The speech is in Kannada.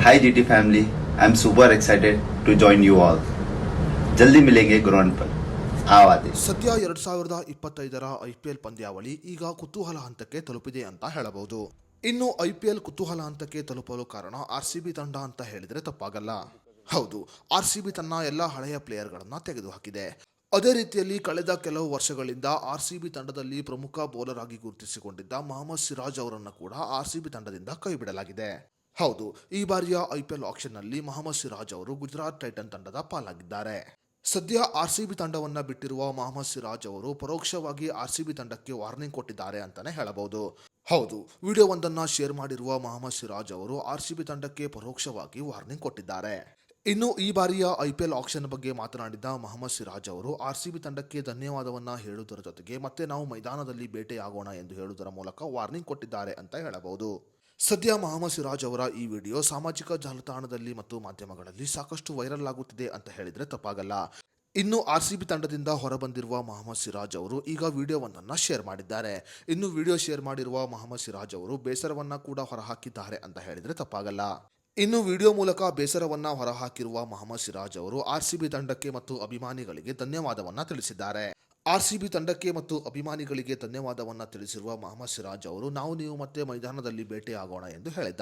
Hi GT family, I'm super excited to join you all. जल्दी मिलेंगे ग्राउंड पर आओ आते ಸದ್ಯ ಎರಡ್ ಸಾವಿರದ ಇಪ್ಪತ್ತೈದರ ಐಪಿಎಲ್ ಪಂದ್ಯಾವಳಿ ಈಗ ಕುತೂಹಲ ಹಂತಕ್ಕೆ ತಲುಪಿದೆ ಅಂತ ಹೇಳಬಹುದು ಇನ್ನು ಐಪಿಎಲ್ ಕುತೂಹಲ ಹಂತಕ್ಕೆ ತಲುಪಲು ಕಾರಣ ಆರ್ ಸಿ ಬಿ ತಂಡ ಅಂತ ಹೇಳಿದ್ರೆ ತಪ್ಪಾಗಲ್ಲ ಹೌದು ಆರ್ ಸಿ ಬಿ ತನ್ನ ಎಲ್ಲ ಹಳೆಯ ಪ್ಲೇಯರ್ಗಳನ್ನ ತೆಗೆದುಹಾಕಿದೆ ಅದೇ ರೀತಿಯಲ್ಲಿ ಕಳೆದ ಕೆಲವು ವರ್ಷಗಳಿಂದ ಆರ್ ಸಿ ಬಿ ತಂಡದಲ್ಲಿ ಪ್ರಮುಖ ಬೌಲರ್ ಆಗಿ ಗುರುತಿಸಿಕೊಂಡಿದ್ದ ಮೊಹಮ್ಮದ್ ಸಿರಾಜ್ ಅವರನ್ನು ಕೂಡ ಆರ್ ಸಿ ಬಿ ತಂಡದಿಂದ ಕೈಬಿಡಲಾಗಿದೆ ಹೌದು, ಈ ಬಾರಿಯ ಐಪಿಎಲ್ ಆಕ್ಷನ್ನಲ್ಲಿ ಮೊಹಮ್ಮದ್ ಸಿರಾಜ್ ಅವರು ಗುಜರಾತ್ ಟೈಟನ್ ತಂಡದ ಪಾಲಾಗಿದ್ದಾರೆ. ಸದ್ಯ ಆರ್ಸಿಬಿ ತಂಡವನ್ನು ಬಿಟ್ಟಿರುವ ಮೊಹಮ್ಮದ್ ಸಿರಾಜ್ ಅವರು ಪರೋಕ್ಷವಾಗಿ ಆರ್ಸಿಬಿ ತಂಡಕ್ಕೆ ವಾರ್ನಿಂಗ್ ಕೊಟ್ಟಿದ್ದಾರೆ ಅಂತಾನೆ ಹೇಳಬಹುದು. ಹೌದು ವಿಡಿಯೋ ಒಂದನ್ನ ಶೇರ್ ಮಾಡಿರುವ ಮೊಹಮ್ಮದ್ ಸಿರಾಜ್ ಅವರು ಆರ್ಸಿಬಿ ತಂಡಕ್ಕೆ ಪರೋಕ್ಷವಾಗಿ ವಾರ್ನಿಂಗ್ ಕೊಟ್ಟಿದ್ದಾರೆ. ಇನ್ನು ಈ ಬಾರಿಯ ಐಪಿಎಲ್ ಆಕ್ಷನ್ ಬಗ್ಗೆ ಮಾತನಾಡಿದ ಮೊಹಮ್ಮದ್ ಸಿರಾಜ್ ಅವರು ಆರ್ಸಿಬಿ ತಂಡಕ್ಕೆ ಧನ್ಯವಾದವನ್ನ ಹೇಳುವುದರ ಜೊತೆಗೆ ಮತ್ತೆ ನಾವು ಮೈದಾನದಲ್ಲಿ ಭೇಟಿಯಾಗೋಣ ಎಂದು ಹೇಳುವುದರ ಮೂಲಕ ವಾರ್ನಿಂಗ್ ಕೊಟ್ಟಿದ್ದಾರೆ ಅಂತ ಹೇಳಬಹುದು. ಸದ್ಯ ಮಹಮ್ಮದ್ ಸಿರಾಜ್ ಅವರ ಈ ವಿಡಿಯೋ ಸಾಮಾಜಿಕ ಜಾಲತಾಣದಲ್ಲಿ ಮತ್ತು ಮಾಧ್ಯಮಗಳಲ್ಲಿ ಸಾಕಷ್ಟು ವೈರಲ್ ಆಗುತ್ತಿದೆ ಅಂತ ಹೇಳಿದ್ರೆ ತಪ್ಪಾಗಲ್ಲ. ಇನ್ನು ಆರ್ ಸಿ ಬಿ ತಂಡದಿಂದ ಹೊರಬಂದಿರುವ ಮೊಹಮ್ಮದ್ ಸಿರಾಜ್ ಅವರು ಈಗ ವಿಡಿಯೋವೊಂದನ್ನು ಶೇರ್ ಮಾಡಿದ್ದಾರೆ. ಇನ್ನು ವಿಡಿಯೋ ಶೇರ್ ಮಾಡಿರುವ ಮೊಹಮ್ಮದ್ ಸಿರಾಜ್ ಅವರು ಬೇಸರವನ್ನ ಕೂಡ ಹೊರಹಾಕಿದ್ದಾರೆ ಅಂತ ಹೇಳಿದ್ರೆ ತಪ್ಪಾಗಲ್ಲ. ಇನ್ನು ವಿಡಿಯೋ ಮೂಲಕ ಬೇಸರವನ್ನ ಹೊರಹಾಕಿರುವ ಮೊಹಮ್ಮದ್ ಸಿರಾಜ್ ಅವರು ಆರ್ ಸಿಬಿ ತಂಡಕ್ಕೆ ಮತ್ತು ಅಭಿಮಾನಿಗಳಿಗೆ ಧನ್ಯವಾದವನ್ನ ತಿಳಿಸಿದ್ದಾರೆ. ಆರ್ ಸಿಬಿ ತಂಡಕ್ಕೆ ಮತ್ತು ಅಭಿಮಾನಿಗಳಿಗೆ ಧನ್ಯವಾದವನ್ನ ತಿಳಿಸಿರುವ ಮೊಹಮ್ಮದ್ ಸಿರಾಜ್ ಅವರು, ನಾವು ನೀವು ಮತ್ತೆ ಮೈದಾನದಲ್ಲಿ ಭೇಟಿಯಾಗೋಣ ಎಂದು ಹೇಳಿದ್ದಾರೆ.